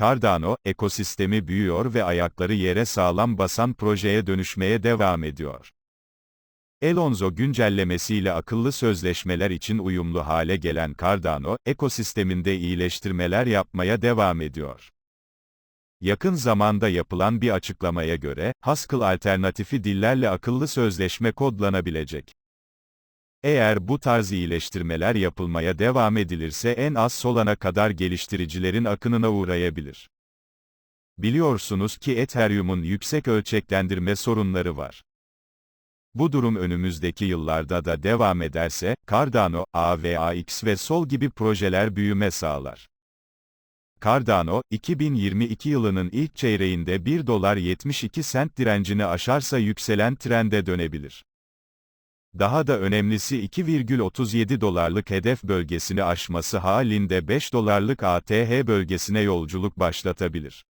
Cardano, ekosistemi büyüyor ve ayakları yere sağlam basan projeye dönüşmeye devam ediyor. Elonzo güncellemesiyle akıllı sözleşmeler için uyumlu hale gelen Cardano, ekosisteminde iyileştirmeler yapmaya devam ediyor. Yakın zamanda yapılan bir açıklamaya göre, Haskell alternatifi dillerle akıllı sözleşme kodlanabilecek. Eğer bu tarz iyileştirmeler yapılmaya devam edilirse en az Solana kadar geliştiricilerin akınına uğrayabilir. Biliyorsunuz ki Ethereum'un yüksek ölçeklendirme sorunları var. Bu durum önümüzdeki yıllarda da devam ederse, Cardano, AVAX ve Sol gibi projeler büyüme sağlar. Cardano, 2022 yılının ilk çeyreğinde 1 dolar 72 sent direncini aşarsa yükselen trende dönebilir. Daha da önemlisi 2,37 dolarlık hedef bölgesini aşması halinde 5 dolarlık ATH bölgesine yolculuk başlatabilir.